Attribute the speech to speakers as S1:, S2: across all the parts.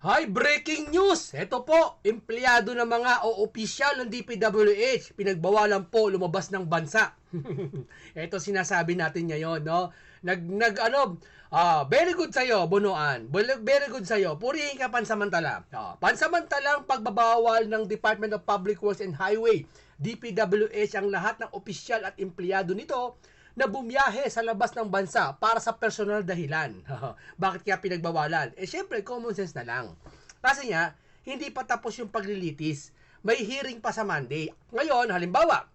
S1: Hi, breaking news! Ito po, empleyado ng mga o opisyal ng DPWH, pinagbawalan po lumabas ng bansa. Ito sinasabi natin ngayon, no? Nag, nag ano, ah, very good sa'yo, Bunuan. Very good sa'yo. Purihin ka pansamantala. Ah, pansamantalang pagbabawal ng Department of Public Works and Highway, DPWH ang lahat ng opisyal at empleyado nito na bumiyahe sa labas ng bansa para sa personal dahilan. Bakit kaya pinagbawalan? Eh syempre, common sense na lang. Kasi nga, hindi pa tapos yung paglilitis. May hearing pa sa Monday. Ngayon, halimbawa,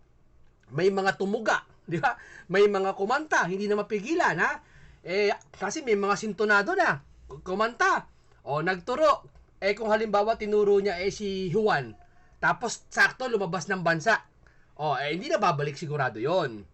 S1: may mga tumuga, di ba? May mga kumanta, hindi na mapigilan, ha? Eh, kasi may mga sintonado na. Kumanta. O, nagturo. Eh, kung halimbawa, tinuro niya eh si Juan. Tapos, sakto, lumabas ng bansa. O, eh, hindi na babalik sigurado yon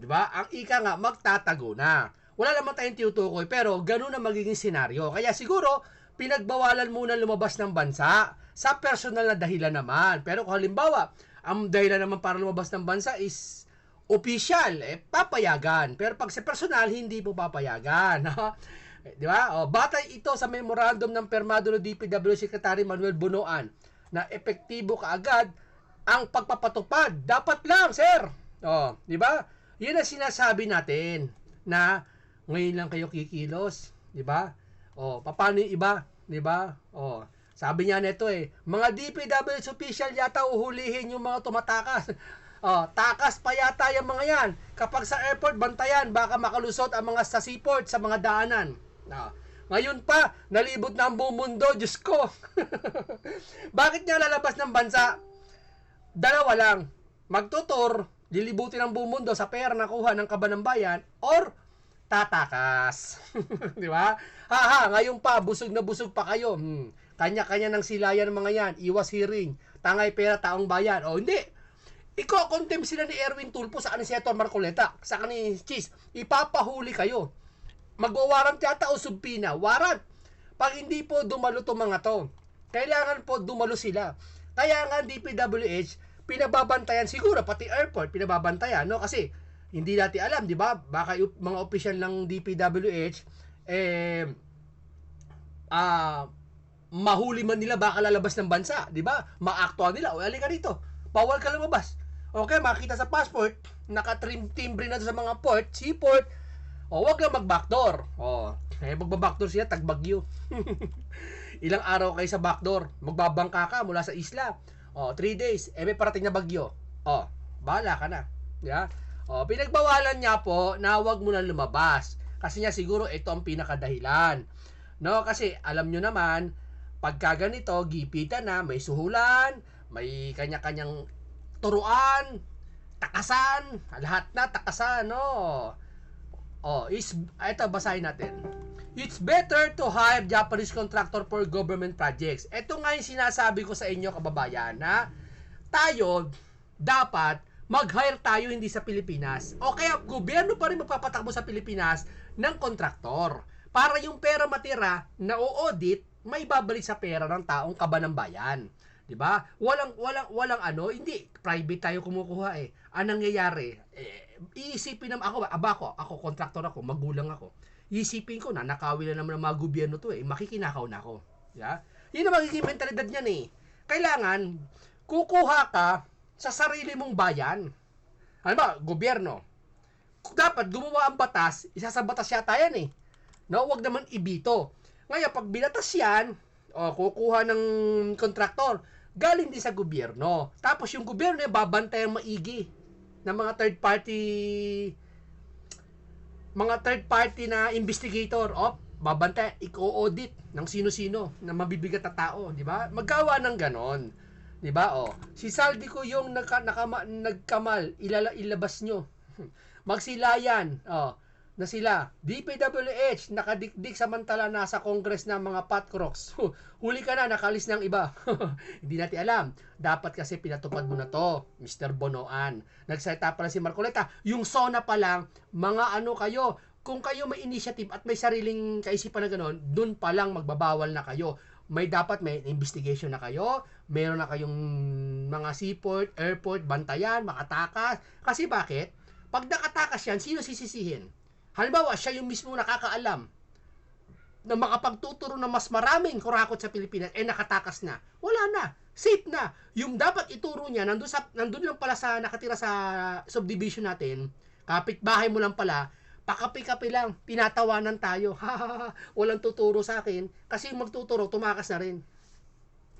S1: Di ba? Ang ika nga, magtatago na. Wala naman tayong tinutukoy, pero ganun ang magiging senaryo. Kaya siguro, pinagbawalan muna lumabas ng bansa sa personal na dahilan naman. Pero kung halimbawa, ang dahilan naman para lumabas ng bansa is official, eh, papayagan. Pero pag sa personal, hindi po papayagan. Di ba? O, batay ito sa memorandum ng permado ng DPW Secretary Manuel Bunoan na epektibo kaagad ang pagpapatupad. Dapat lang, sir. O, di ba? Yan ang sinasabi natin na ngayon lang kayo kikilos, di ba? O, paano yung iba, di ba? O, sabi niya nito eh, mga DPWH official yata uhulihin yung mga tumatakas. O, takas pa yata yung mga yan. Kapag sa airport, bantayan, baka makalusot ang mga sa seaport, sa mga daanan. O, ngayon pa, nalibot na ang buong mundo, Diyos ko. Bakit niya lalabas ng bansa? Dalawa lang. Magtutor, lilibutin ang buong mundo sa pera na kuha ng kaban ng bayan, or tatakas. Di ba? Haha, ngayon pa, busog na busog pa kayo. Hmm. Kanya-kanya ng silayan ng mga yan. Iwas hearing. Tangay pera, taong bayan. O hindi. Iko, contempt sila ni Erwin Tulpo sa ni Senator Marcoleta. Sa ni Cheese. Ipapahuli kayo. Magwawarant yata o subpina. Warrant. Pag hindi po dumalo to mga to, kailangan po dumalo sila. Kaya nga DPWH, pinababantayan siguro, pati airport, pinababantayan, no? Kasi, hindi natin alam, di ba? Baka yung mga opisyal ng DPWH, eh, ah, mahuli man nila baka lalabas ng bansa, di ba? Maaktuhan nila, o alika rito, bawal ka lumabas. Okay, makita sa passport, nakatimbre na doon sa mga port, seaport, o wag lang mag-backdoor. O, eh, magba-backdoor siya, tagbagyo. Ilang araw kayo sa backdoor, magbabangka ka mula sa isla. O, 3 days, eh may parating na bagyo. O, bahala ka na. Yeah? O, pinagbawalan niya po na wag mo na lumabas. Kasi niya siguro ito ang pinakadahilan. No, kasi alam nyo naman, pagka ganito, gipitan na, may suhulan, may kanya-kanyang turuan, takasan, lahat na takasan, no. Oh, is ito basahin natin. It's better to hire Japanese contractor for government projects. Ito nga yung sinasabi ko sa inyo kababayan na tayo dapat mag-hire tayo hindi sa Pilipinas. O kaya gobyerno pa rin magpapatakbo sa Pilipinas ng kontraktor. Para yung pera matira na o-audit, may babalik sa pera ng taong kaba ng bayan. 'Di ba? Walang walang walang ano, hindi private tayo kumukuha eh. Ang nangyayari, eh, iisipin naman ako, aba ako, ako kontraktor ako, magulang ako. Iisipin ko na nakawin na naman ng mga gobyerno to eh, makikinakaw na ako. Yeah? Yun ang magiging mentalidad niyan eh. Kailangan kukuha ka sa sarili mong bayan. Ano ba, gobyerno. Dapat gumawa ang batas, isa sa batas yata yan eh. No, wag naman ibito. Ngayon, pag binatas yan, o kukuha ng kontraktor, galing din sa gobyerno. Tapos yung gobyerno ay babantayan maigi ng mga third party mga third party na investigator o babantay i-audit ng sino-sino na mabibigat na tao, di ba? Magkawa ng ganon. Di ba? O, si Saldi ko yung nagka, nakama, nagkamal, ilala, ilabas nyo. Magsilayan. O, na sila. DPWH, nakadikdik samantala nasa Congress ng mga patcrocs. Huli ka na, nakalis ng iba. Hindi natin alam. Dapat kasi pinatupad mo na to, Mr. Bonoan. Nagsalita pala si Marcoleta. Yung SONA pa lang, mga ano kayo, kung kayo may initiative at may sariling kaisipan na gano'n, dun pa lang magbabawal na kayo. May dapat may investigation na kayo, meron na kayong mga seaport, airport, bantayan, makatakas. Kasi bakit? Pag nakatakas yan, sino sisisihin? Halimbawa, siya yung mismo nakakaalam. na makapagtuturo ng mas maraming kurakot sa Pilipinas, eh nakatakas na. Wala na. Safe na. Yung dapat ituro niya, nandun, sa, nandun lang pala sa nakatira sa subdivision natin, kapitbahay mo lang pala, pakapi-kapi lang, tinatawanan tayo. Walang tuturo sa akin. Kasi yung magtuturo, tumakas na rin.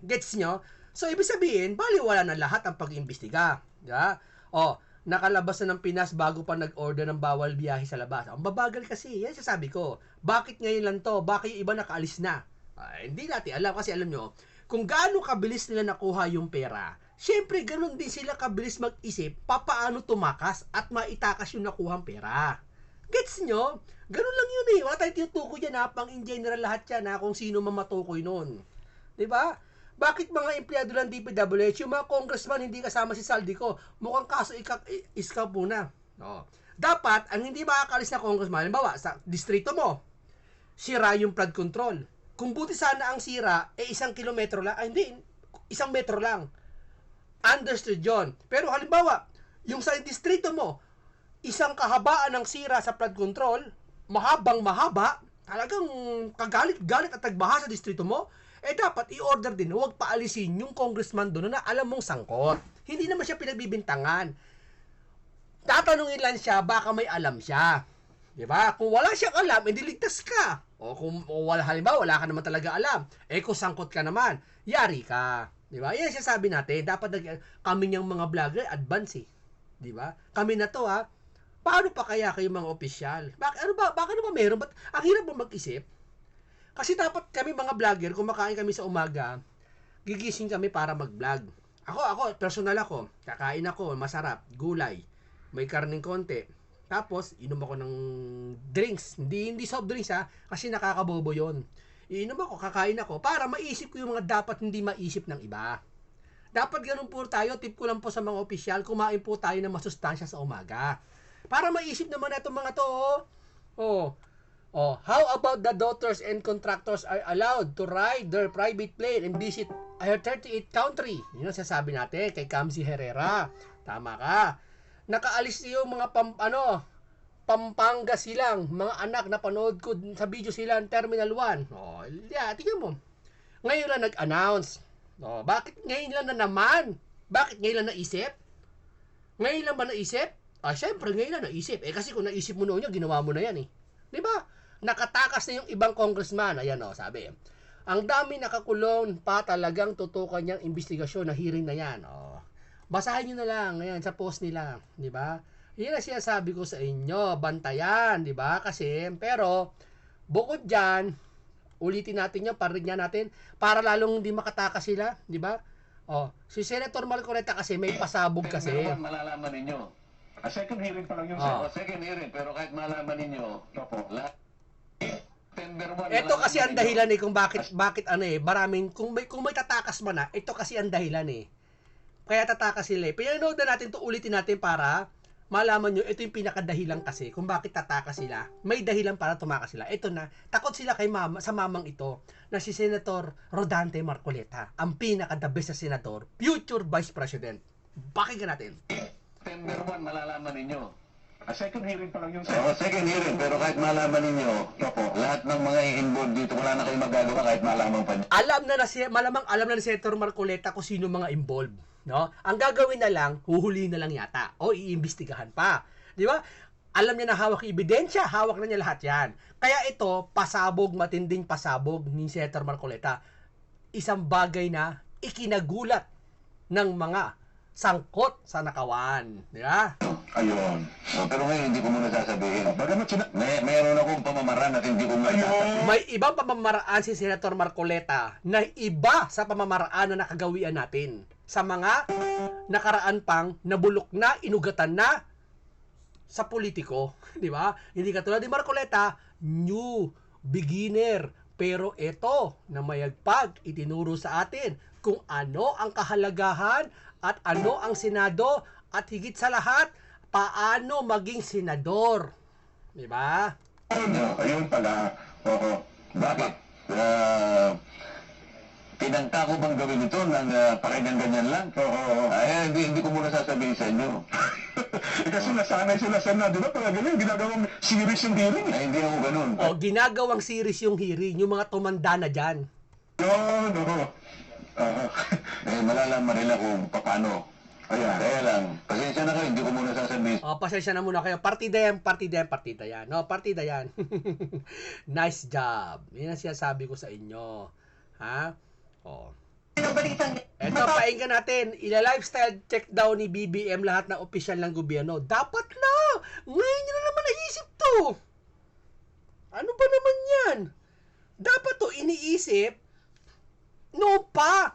S1: Gets nyo? So, ibig sabihin, baliwala na lahat ang pag-imbestiga. Diba? O, nakalabas na ng Pinas bago pa nag-order ng bawal biyahe sa labas. Ang babagal kasi, yan sasabi ko. Bakit ngayon lang to? Bakit yung iba nakaalis na? Ah, hindi natin alam kasi alam nyo, kung gaano kabilis nila nakuha yung pera, syempre ganun din sila kabilis mag-isip papaano tumakas at maitakas yung nakuhang pera. Gets nyo? Ganun lang yun eh. Wala tayong tinutukoy dyan ha. Pang in general lahat yan ha. Kung sino man matukoy nun. ba? Bakit mga empleyado ng DPWH, yung mga congressman hindi kasama si Saldico, mukhang kaso ika, i- iskaw muna. No. Dapat, ang hindi makakalis na congressman, halimbawa, sa distrito mo, sira yung flood control. Kung buti sana ang sira, eh isang kilometro lang, ay hindi, isang metro lang. Understood yun. Pero halimbawa, yung sa distrito mo, isang kahabaan ng sira sa flood control, mahabang mahaba, talagang kagalit-galit at nagbaha sa distrito mo, eh dapat i-order din, huwag paalisin yung congressman doon na alam mong sangkot. Hindi naman siya pinagbibintangan. Tatanungin lang siya, baka may alam siya. Di ba? Kung wala siyang alam, edi ligtas ka. O kung o wala, halimbawa, wala ka naman talaga alam. Eh kung sangkot ka naman, yari ka. Di ba? Yan siya sabi natin. Dapat nag- kami niyang mga vlogger, advance eh. Di ba? Kami na to ha. Paano pa kaya kayo mga opisyal? Bak ano ba? Baka ano ba meron? Ba't, ang hirap ba mag-isip? Kasi dapat kami mga vlogger, kumakain kami sa umaga, gigising kami para mag-vlog. Ako, ako, personal ako. Kakain ako, masarap, gulay, may karning konti. Tapos, inom ako ng drinks. Hindi, hindi soft drinks ha, kasi nakakabobo yon. Iinom ako, kakain ako, para maisip ko yung mga dapat hindi maisip ng iba. Dapat ganun po tayo, tip ko lang po sa mga opisyal, kumain po tayo ng masustansya sa umaga. Para maisip naman itong mga to, oh. Oh, Oh, how about the daughters and contractors are allowed to ride their private plane and visit a 38 country? Yun ang sasabi natin kay Kamsi Herrera. Tama ka. Nakaalis yung mga pam, ano, Pampanga silang, mga anak na panood ko sa video sila ng Terminal 1. Oh, yeah, tingnan mo. Ngayon lang nag-announce. Oh, bakit ngayon lang na naman? Bakit ngayon lang naisip? Ngayon lang ba naisip? Ah, syempre, ngayon lang naisip. Eh, kasi kung naisip mo noon yun, ginawa mo na yan eh. Di ba? Nakatakas na yung ibang congressman. Ayan o, sabi. Ang dami nakakulong pa talagang tutukan niyang investigasyon na hearing na yan. O, basahin niyo na lang ngayon sa post nila. Di ba? Yan ang sinasabi ko sa inyo. Bantayan. Di ba? Kasi, pero, bukod dyan, ulitin natin yun, parigyan natin, para lalong hindi makatakas sila. Di ba? O, si Senator Marcoleta kasi may pasabog kasi.
S2: Pero malalaman ninyo.
S3: A second hearing pa lang yung
S2: O,
S1: Ah.
S2: second hearing, pero kahit malaman ninyo,
S3: Opo.
S2: lahat, tender one,
S1: Ito
S2: malaman
S1: kasi ang dahilan eh kung bakit bakit ano eh, maraming kung may kung may tatakas man na, ito kasi ang dahilan eh. Kaya tatakas sila eh. Pinanood na natin to ulitin natin para malaman nyo, ito yung pinakadahilan kasi kung bakit tatakas sila. May dahilan para tumakas sila. Ito na, takot sila kay mama, sa mamang ito na si Senator Rodante Marcoleta, ang pinaka-the best na senador, future Vice President. Pakinggan natin.
S2: Tender one, malalaman ninyo.
S3: A second hearing pa lang yung
S2: O, second hearing, pero kahit malaman ninyo,
S3: Opo.
S2: lahat ng mga i-involved dito, wala na kayong magagawa kahit malaman pa niyo.
S1: alam na na si malamang alam na ni Senator Marcoleta kung sino mga involved, no? Ang gagawin na lang, huhuli na lang yata o iimbestigahan pa. 'Di ba? Alam niya na hawak yung ebidensya, hawak na niya lahat 'yan. Kaya ito, pasabog, matinding pasabog ni Senator Marcoleta. Isang bagay na ikinagulat ng mga sangkot sa nakawan, 'di ba?
S2: Ayun. O, pero ngayon, hindi ko muna sasabihin. Bagamat sina- may, mayroon akong pamamaraan at hindi ko muna sasabihin.
S1: May ibang pamamaraan si Senator Marcoleta na iba sa pamamaraan na nakagawian natin sa mga nakaraan pang nabulok na, inugatan na sa politiko, di ba? Hindi katulad ni Marcoleta, new, beginner, pero ito na mayagpag itinuro sa atin kung ano ang kahalagahan at ano ang Senado at higit sa lahat, paano maging senador. Di ba?
S2: Ayun, ayun pala. Oo. Bakit? Ah, pinangka ko bang gawin ito ng uh, pakinggan ganyan lang? Oo. Ay, hindi, hindi ko muna sasabihin sa inyo.
S3: Eh, kasi nasanay sila sa na, di ba? Pag ganun, ginagawang series yung hearing. eh.
S2: Ay, hindi ako ganun.
S1: O, ginagawang series yung hearing, yung mga tumanda na dyan.
S3: No, no. Ah,
S2: Eh, malalaman nila kung paano. Ayan, kaya lang, pasensya na kayo, hindi ko muna sasabihin.
S1: O, pasensya na muna kayo. Partida yan, partida yan, partida yan. No, partida yan. nice job. Yan ang sinasabi ko sa inyo. Ha? O.
S4: ng balitang
S1: Ito, painggan natin. Ila-lifestyle check daw ni BBM lahat ng opisyal ng gobyerno. Dapat na! Ngayon nyo na naman naisip to! Ano ba naman yan? Dapat to iniisip no pa!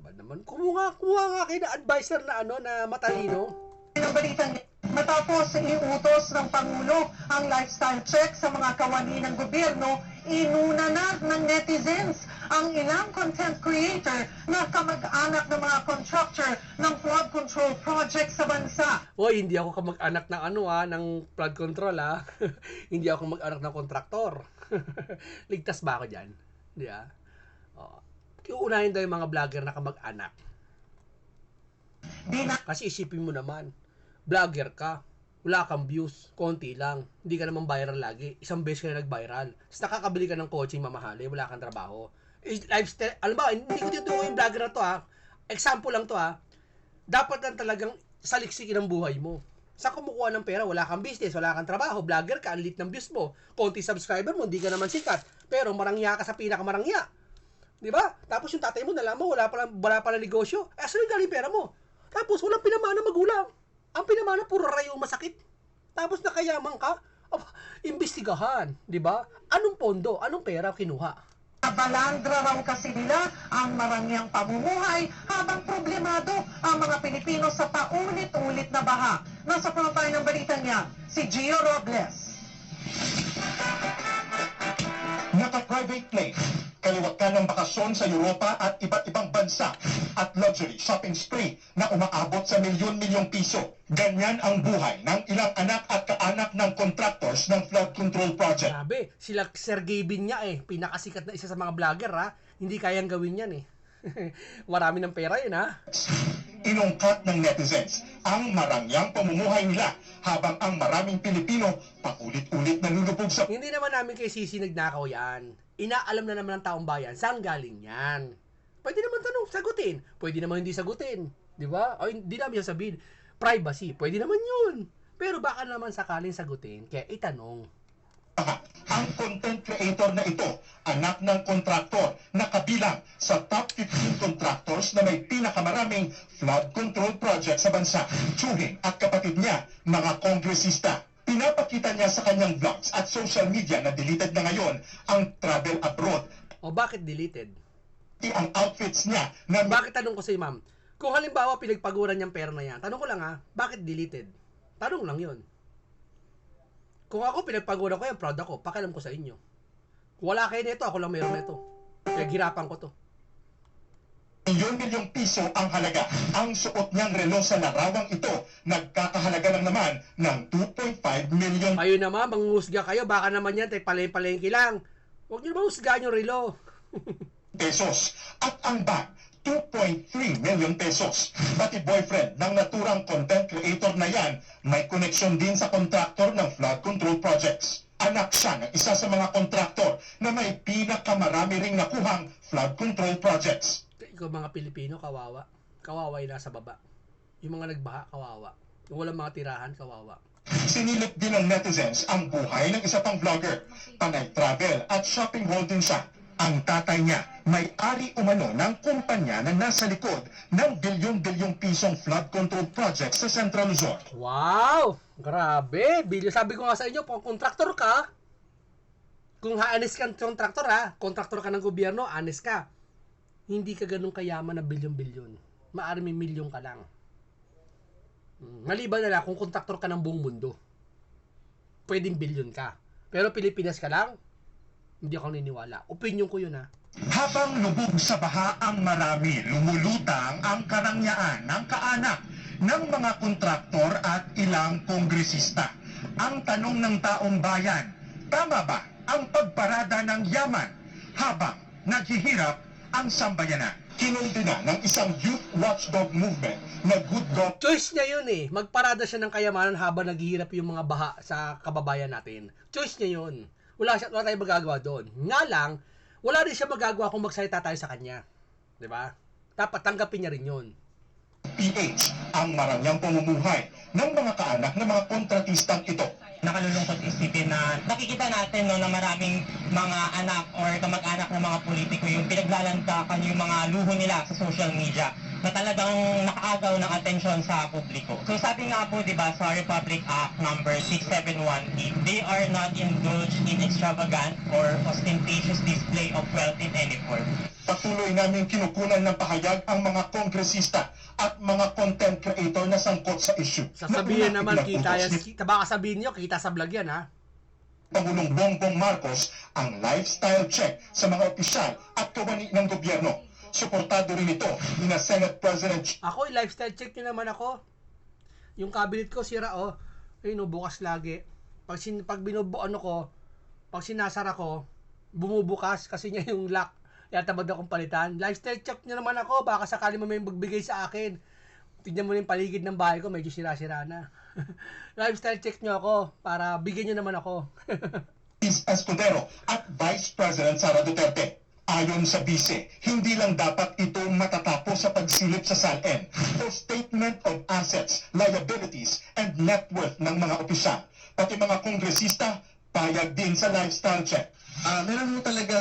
S1: Ba naman, kumuha, kumuha nga kayo na advisor na ano, na matalino.
S4: ng balitang matapos iutos ng Pangulo ang lifestyle check sa mga kawani ng gobyerno, inuna na ng netizens ang ilang content creator na kamag-anak ng mga contractor ng flood control project sa bansa.
S1: Hoy, hindi ako kamag-anak ng ano ah, ng flood control ah. hindi ako mag-anak ng kontraktor. Ligtas ba ako dyan? Hindi ah. Oh. Kiuunahin daw yung mga vlogger na kamag-anak.
S4: Di na
S1: Kasi isipin mo naman, vlogger ka, wala kang views, konti lang, hindi ka naman viral lagi, isang beses ka na nag-viral, tapos nakakabili ka ng coaching mamahali, wala kang trabaho. Lifestyle, alam ba, hindi ko tinutukoy yung vlogger na to ha, example lang to ha, dapat lang talagang saliksikin ang buhay mo. Sa kumukuha ng pera, wala kang business, wala kang trabaho, vlogger ka, ang ng views mo, konti subscriber mo, hindi ka naman sikat, pero marangya ka sa pinakamarangya. Di ba? Tapos yung tatay mo, nalaman mo, wala pala, wala pala negosyo. Eh, saan galing pera mo? Tapos walang pinamana magulang. Ang pinamana, puro rayo masakit. Tapos nakayaman ka, aba, imbestigahan. Di ba? Anong pondo? Anong pera kinuha?
S4: Balandra raw kasi nila ang marangyang pamumuhay habang problemado ang mga Pilipino sa paulit-ulit na baha. Nasa puno tayo ng balita niya, si Gio Robles.
S5: Naka-private plane, kaliwat ka ng bakasyon sa Europa at iba't ibang bansa at luxury shopping spree na umaabot sa milyon-milyong piso. Ganyan ang buhay ng ilang anak at kaanak ng contractors ng flood control project.
S1: Grabe, sila Sergey Binya eh, pinakasikat na isa sa mga vlogger ha. Hindi kayang gawin yan eh. Marami ng pera yun ha.
S5: Inungkat ng netizens ang marangyang pamumuhay nila habang ang maraming Pilipino paulit-ulit nalulubog sa
S1: Hindi naman namin kay Sisi nagnakaw yan. Inaalam na naman ng taong bayan saan galing yan. Pwede naman tanong, sagutin. Pwede naman hindi sagutin. Di ba? O hindi namin sasabihin. Privacy, pwede naman yun. Pero baka naman sakaling sagutin, kaya itanong.
S5: Ang content creator na ito, anak ng kontraktor na kabilang sa top 15 contractors na may pinakamaraming flood control project sa bansa. Chuhin at kapatid niya, mga kongresista. Pinapakita niya sa kanyang vlogs at social media na deleted na ngayon ang travel abroad.
S1: O bakit deleted?
S5: Ang outfits niya na
S1: Bakit tanong ko sa'yo, ma'am? Kung halimbawa pinagpaguran niyang pera na yan, tanong ko lang ha, bakit deleted? Tanong lang yun. Kung ako pinagpaguran ko yan, proud ako, pakialam ko sa inyo. Wala kayo nito, ako lang meron nito. Pinaghirapan ko to.
S5: milyon-milyong piso ang halaga. Ang suot niyang relo sa larawang ito, nagkakahalaga lang naman ng 2.5 million
S1: Kayo naman, manghusga kayo, baka naman yan, tayo paleng-palengke lang. Huwag niyo naman yung relo.
S5: pesos at ang bag 2.3 million pesos. Pati boyfriend ng naturang content creator na yan may connection din sa kontraktor ng flood control projects. Anak siya ng isa sa mga kontraktor na may pinakamarami ring nakuhang flood control projects.
S1: Ikaw mga Pilipino, kawawa. Kawawa yung nasa baba. Yung mga nagbaha, kawawa. Yung walang mga tirahan, kawawa.
S5: Sinilip din ng netizens ang buhay ng isa pang vlogger. Panay travel at shopping haul din siya. Ang tatay niya, may-ari umano ng kumpanya na nasa likod ng bilyong-bilyong pisong flood control project sa Central Luzon.
S1: Wow! Grabe! Bilyo, sabi ko nga sa inyo, kung kontraktor ka, kung haanis ka ng kontraktor ha, kontraktor ka ng gobyerno, honest ka, hindi ka ganun kayaman na bilyon-bilyon. Maari may milyon ka lang. Hmm, Maliban na lang kung kontraktor ka ng buong mundo. Pwedeng bilyon ka. Pero Pilipinas ka lang, hindi ako niniwala. Opinion ko yun ha.
S5: Habang lubog sa baha ang marami, lumulutang ang karangyaan ng kaanak ng mga kontraktor at ilang kongresista. Ang tanong ng taong bayan, tama ba ang pagparada ng yaman habang naghihirap ang sambayanan? kinundina ng isang youth watchdog movement na good government
S1: Choice niya yun eh. Magparada siya ng kayamanan habang naghihirap yung mga baha sa kababayan natin. Choice niya yun. Wala, siya, wala tayong magagawa doon. Nga lang, wala rin siya magagawa kung magsalita tayo sa kanya. 'Di ba? Dapat tanggapin niya rin yun.
S5: PH ang marangyang pamumuhay ng mga kaanak ng mga kontratistang ito.
S6: nakalulungkot isipin na nakikita natin no, na maraming mga anak or kamag-anak ng mga politiko yung pinaglalantakan yung mga luho nila sa social media na talagang nakaagaw ng atensyon sa publiko. So sabi nga po, di ba, sa Republic Act number 6718, they are not indulged in extravagant or ostentatious display of wealth in any form.
S5: Patuloy namin kinukunan ng pahayag ang mga kongresista at mga content creator na sangkot sa issue.
S1: Sasabihin
S5: Na
S1: naman kita yan. Kita, baka sabihin niyo, kita sa vlog yan ha.
S5: Pangulong Bongbong Marcos ang lifestyle check sa mga opisyal at kawani ng gobyerno. Suportado rin ito ni na Senate President
S1: Ako, lifestyle check niyo naman ako. Yung cabinet ko, sira oh. Ayun, oh, bukas lagi. Pag, sin, pag binubu, ano ko, pag sinasara ko, bumubukas kasi niya yung lock. Kaya tamad akong palitan. Lifestyle check niyo naman ako. Baka sakali mo may magbigay sa akin. Tignan mo na yung paligid ng bahay ko, medyo sira-sira na. lifestyle check niyo ako para bigyan niyo naman ako.
S5: Luis Escudero at Vice President Sara Duterte. Ayon sa bise, hindi lang dapat ito matatapos sa pagsilip sa SALN o Statement of Assets, Liabilities, and Net Worth ng mga opisyal. Pati mga kongresista, payag din sa lifestyle check.
S7: Ah, meron mo talaga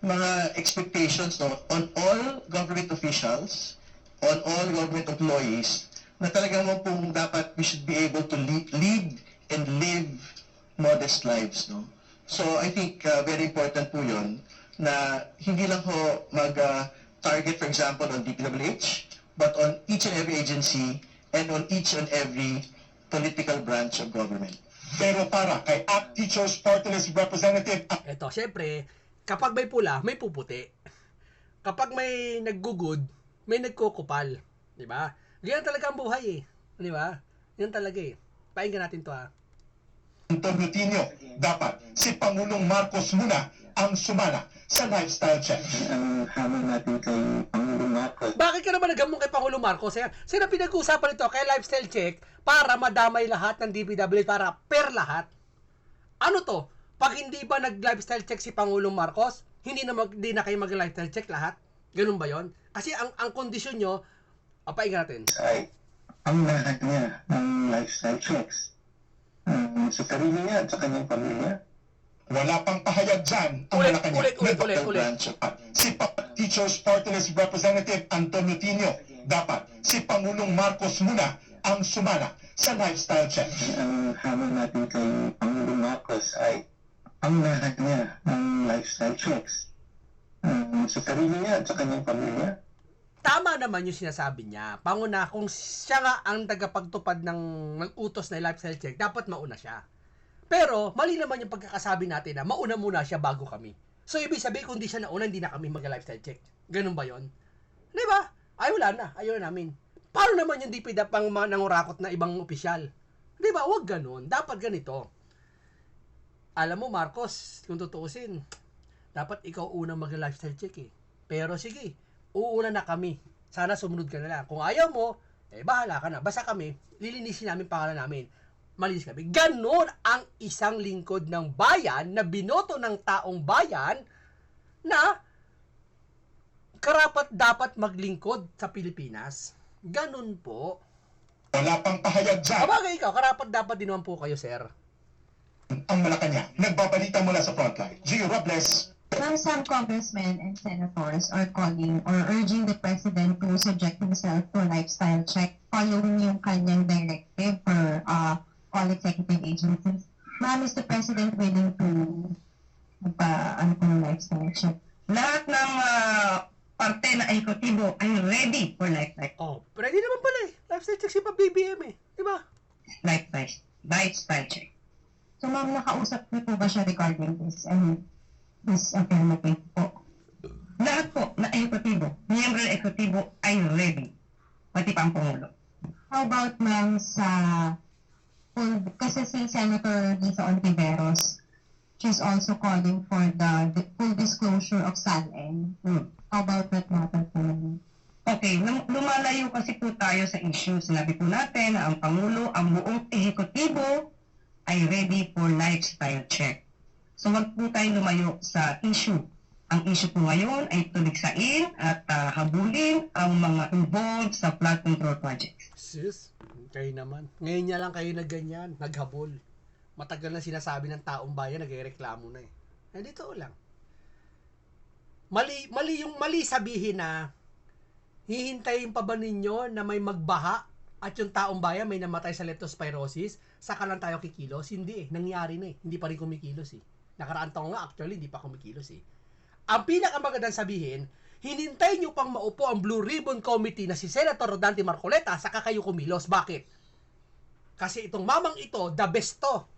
S7: mga expectations no, on all government officials, on all government employees, na talagang mo pong dapat we should be able to lead, lead and live modest lives. No? So I think ah, very important po yun na hindi lang ho mag-target, for example, on DPWH, but on each and every agency and on each and every political branch of government.
S5: Pero para kay ACT Teachers Party List Representative at
S1: Eto, syempre, kapag may pula, may puputi. Kapag may naggugod, may nagkukupal. Di ba? Ganyan talaga ang buhay eh. Di ba? Yan talaga eh. Painggan natin to ha.
S5: Antonio dapat si Pangulong Marcos muna ang sumana sa lifestyle check.
S7: Ang hamon natin kay Pangulong Marcos
S1: Bakit ka naman nagamong kay Pangulong Marcos? Yan. Sino pinag-uusapan ito kay lifestyle check para madamay lahat ng DPW para per lahat? Ano to? Pag hindi ba nag-lifestyle check si Pangulong Marcos, hindi na, mag, hindi na kayo mag-lifestyle check lahat? Ganun ba yon? Kasi ang ang kondisyon nyo, o painggan natin.
S7: ay ang lahat niya ng lifestyle checks um, sa sarili niya at sa kanyang pamilya.
S5: Wala pang pahayag dyan ang
S1: Ulit,
S5: Malacanang
S1: ulit, ulit, ulit, ulit.
S5: Branch si pa- Teachers Party List Representative Antonio Tino, dapat si Pangulong Marcos muna ang sumana sa lifestyle check.
S7: Ang hamon natin kay Pangulong Marcos ay ang lahat niya ng lifestyle checks um, sa sarili niya at sa kanyang pamilya.
S1: Naman yung sinasabi niya. Panguna, kung siya nga ang tagapagtupad ng, ng utos na lifestyle check, dapat mauna siya. Pero, mali naman yung pagkakasabi natin na mauna muna siya bago kami. So, ibig sabihin, kung di siya nauna, hindi na kami mag-lifestyle check. Ganun ba yon? Di ba? Ay, wala na. Ayaw na namin. Paano naman yung DPD pang nangurakot na ibang opisyal? Di ba? Huwag ganun. Dapat ganito. Alam mo, Marcos, kung tutuusin, dapat ikaw unang mag-lifestyle check eh. Pero sige, uuna na kami. Sana sumunod ka na lang. Kung ayaw mo, eh bahala ka na. Basta kami, lilinisin namin pangalan namin. Malinis kami. Ganon ang isang lingkod ng bayan na binoto ng taong bayan na karapat dapat maglingkod sa Pilipinas. Ganon po.
S5: Wala pang pahayag dyan
S1: Kabagay ikaw, karapat dapat din naman po kayo, sir.
S5: ang Malacanang. Nagbabalita mula sa frontline. Gio Robles,
S8: Well, some congressmen and senators are calling or urging the president to subject himself to a lifestyle check following yung kanyang directive for uh, all executive agencies. Ma'am, is the president willing to magpa, ano po, lifestyle check?
S9: lahat ng ah, parte na ekotibo ay ready for lifestyle,
S1: Oh, pwede naman pala eh. Lifestyle check si pa BBM eh. Di ba?
S9: lifestyle, lifestyle check.
S8: So, ma'am, nakausap niyo po ba siya regarding this? I mean, this affirmative po.
S9: Lahat po na ekotibo, miyembro ng ekotibo ay ready, pati pa ang Pangulo.
S8: How about ma'am sa full, kasi si Senator Lisa Ontiveros, she's also calling for the, the full disclosure of SALN.
S9: Hmm.
S8: How about that matter po
S9: Okay, lum- lumalayo kasi po tayo sa issue. Sinabi po natin na ang Pangulo, ang buong ehekutibo ay ready for lifestyle check. So wag po tayo lumayo sa issue. Ang issue po ngayon ay tuligsain at ah, habulin ang mga involved sa flood control projects.
S1: Sis, kayo naman. Ngayon niya lang kayo na ganyan, naghabol. Matagal na sinasabi ng taong bayan, nagreklamo na eh. Eh, dito lang. Mali, mali yung mali sabihin na hihintayin pa ba ninyo na may magbaha at yung taong bayan may namatay sa leptospirosis, saka lang tayo kikilos? Hindi eh, nangyari na eh. Hindi pa rin kumikilos eh. Nakaraan taon nga actually, hindi pa kumikilos eh. Ang pinakamagandang sabihin, hinintay nyo pang maupo ang Blue Ribbon Committee na si Senator Rodante Marcoleta saka kayo kumilos. Bakit? Kasi itong mamang ito, the best to.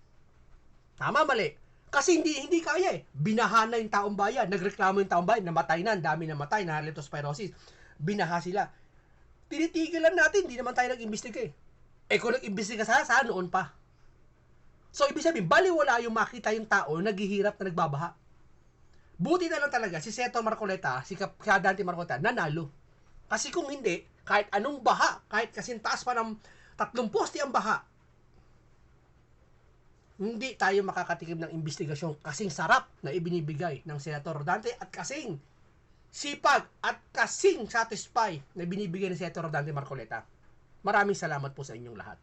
S1: Tama, mali. Kasi hindi hindi kaya eh. Binaha na yung taong bayan. Nagreklamo yung taong bayan. Namatay na. Ang dami namatay na leptospirosis. Binaha sila. Tinitigilan natin. Hindi naman tayo nag-imbestiga eh. Eh kung nag-imbestiga sana, saan noon pa? So, ibig sabihin, baliwala yung makita yung tao naghihirap na nagbabaha. Buti na lang talaga si Seto Marcoleta, si Kap- Dante Marcoleta, nanalo. Kasi kung hindi, kahit anong baha, kahit kasing taas pa ng tatlong poste ang baha, hindi tayo makakatikim ng investigasyon kasing sarap na ibinibigay ng Senator Dante at kasing sipag at kasing satisfy na binibigay ng Senator Dante Marcoleta. Maraming salamat po sa inyong lahat.